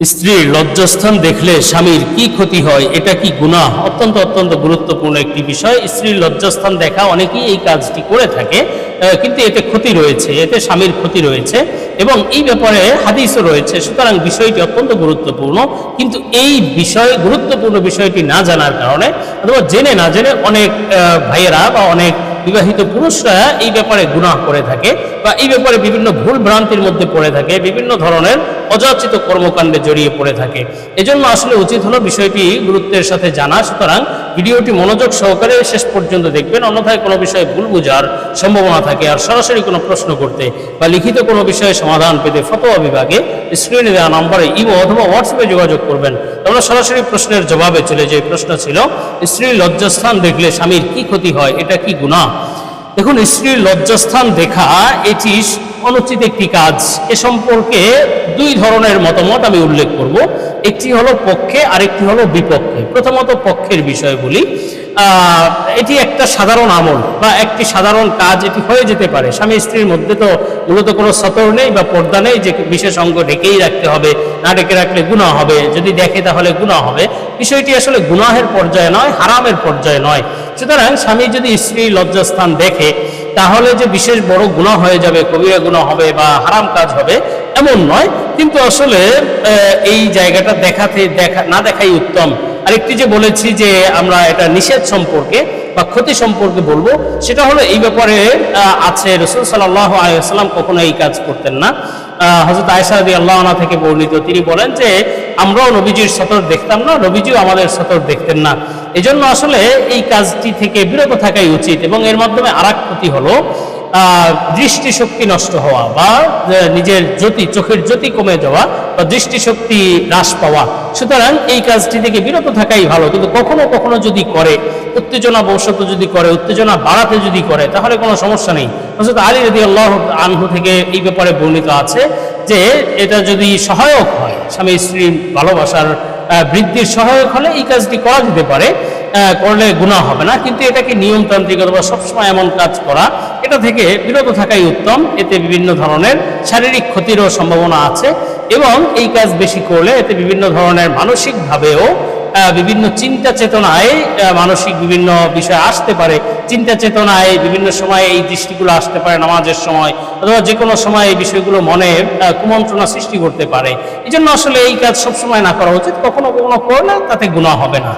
স্ত্রীর লজ্জাস্থান দেখলে স্বামীর কি ক্ষতি হয়, এটা কি গুনাহ? অত্যন্ত অত্যন্ত গুরুত্বপূর্ণ একটি বিষয়। স্ত্রীর লজ্জাস্থান দেখা অনেকেই এই কাজটি করে থাকে কিন্তু এতে ক্ষতি রয়েছে, এতে স্বামীর ক্ষতি রয়েছে এবং এই ব্যাপারে হাদিসও রয়েছে। সুতরাং বিষয়টি অত্যন্ত গুরুত্বপূর্ণ, কিন্তু এই বিষয়, গুরুত্বপূর্ণ বিষয়টি না জানার কারণে অথবা জেনে না জেনে অনেক ভাইয়েরা বা অনেক বিবাহিত পুরুষরা এই ব্যাপারে গুনাহ করে থাকে। বা এই ব্যাপারে বিভিন্ন ভুল ভ্রান্তির মধ্যে পড়ে থাকে, বিভিন্ন ধরনের অযাচিত কর্মকাণ্ডে জড়িয়ে পড়ে থাকে। এজন্য আসলে উচিত হলো বিষয়টি গুরুত্বের সাথে জানা। সুতরাং ভিডিওটি মনোযোগ সহকারে শেষ পর্যন্ত দেখবেন, অন্যথায় কোনো বিষয়ে ভুল বোঝার সম্ভাবনা থাকে। আর সরাসরি কোনো প্রশ্ন করতে বা লিখিত কোনো বিষয়ে সমাধান পেতে ফতোয়া বিভাগে স্ক্রিনে দেওয়া নম্বরে ইমো অথবা হোয়াটসঅ্যাপে যোগাযোগ করবেন। আমরা সরাসরি প্রশ্নের জবাবে চলে যে প্রশ্ন ছিল, স্ত্রীর লজ্জাস্থান দেখলে স্বামীর কি ক্ষতি হয়, এটা কি গুনাহ? দেখুন, স্ত্রীর লজ্জাস্থান দেখা, এটি অনুচিত একটি কাজ। এ সম্পর্কে দুই ধরনের মতামত আমি উল্লেখ করব। একটি হলো পক্ষে, আরেকটি হলো বিপক্ষে। প্রথমত পক্ষের বিষয় বলি। এটি একটা সাধারণ আমল বা একটি সাধারণ কাজ, এটি হয়ে যেতে পারে। স্বামী স্ত্রীর মধ্যে তো মূলত কোনো সতর নেই বা পর্দা নেই যে বিশেষ অঙ্গ ঢেকেই রাখতে হবে, না ঢেকে রাখলে গুণা হবে। যদি দেখে তাহলে গুণা হবে। বিষয়টি আসলে গুনাহের পর্যায়ে নয়, হারামের পর্যায়ে নয়। সুতরাং স্বামী যদি স্ত্রীর লজ্জাস্থান দেখে, তাহলে যে বিশেষ বড় গুণা হয়ে যাবে, কবিরা গুণা হবে বা হারাম কাজ হবে, এমন নয়। কিন্তু আসলে এই জায়গাটা দেখাতে, দেখা, না দেখাই উত্তম। আরেকটি যে বলেছি যে আমরা এটা নিষেধ সম্পর্কে বা ক্ষতি সম্পর্কে বলব, সেটা হলো এই ব্যাপারে আছে রসুল সাল্লাহ আলাইসাল্লাম কখনো এই কাজ করতেন না। হজরত আয়সাদি আল্লাহ আনা থেকে বর্ণিত, তিনি বলেন যে, আমরাও নবীজির সতর দেখতাম না, নবীজিও আমাদের সতর দেখতেন না। এজন্য আসলে এই কাজটি থেকে বিরত থাকাই উচিত এবং এর মাধ্যমে আর ক্ষতি হলো দৃষ্টিশক্তি নষ্ট হওয়া বা নিজের জ্যোতি, চোখের জ্যোতি কমে যাওয়া বা দৃষ্টিশক্তি হ্রাস পাওয়া। সুতরাং এই কাজটি থেকে বিরত থাকাই ভালো। কিন্তু কখনো কখনো যদি করে উত্তেজনা বশত যদি করে, উত্তেজনা বাড়াতে যদি করে, তাহলে কোনো সমস্যা নেই। হজরত আলী রদি আল্লাহ আনহু থেকে এই ব্যাপারে বর্ণিত আছে যে, এটা যদি সহায়ক হয় স্বামী স্ত্রীর ভালোবাসার বৃদ্ধির সহায়ক হলে এই কাজটি করা যেতে পারে। করলে গুণা হবে না, কিন্তু এটাকে নিয়মতান্ত্রিক অথবা সবসময় এমন কাজ করা, এটা থেকে বিরত থাকাই উত্তম। এতে বিভিন্ন ধরনের শারীরিক ক্ষতিরও সম্ভাবনা আছে এবং এই কাজ বেশি করলে এতে বিভিন্ন ধরনের মানসিকভাবেও বিভিন্ন চিন্তা চেতনায় মানসিক বিভিন্ন বিষয় আসতে পারে। চিন্তা চেতনায় বিভিন্ন সময় এই দৃষ্টিগুলো আসতে পারে নামাজের সময়, অথবা যে কোনো সময় এই বিষয়গুলো মনে কুমন্ত্রণা সৃষ্টি করতে পারে। এই জন্য আসলে এই কাজ সবসময় না করা উচিত, কখনো কখনো করলে তাতে গুণা হবে না।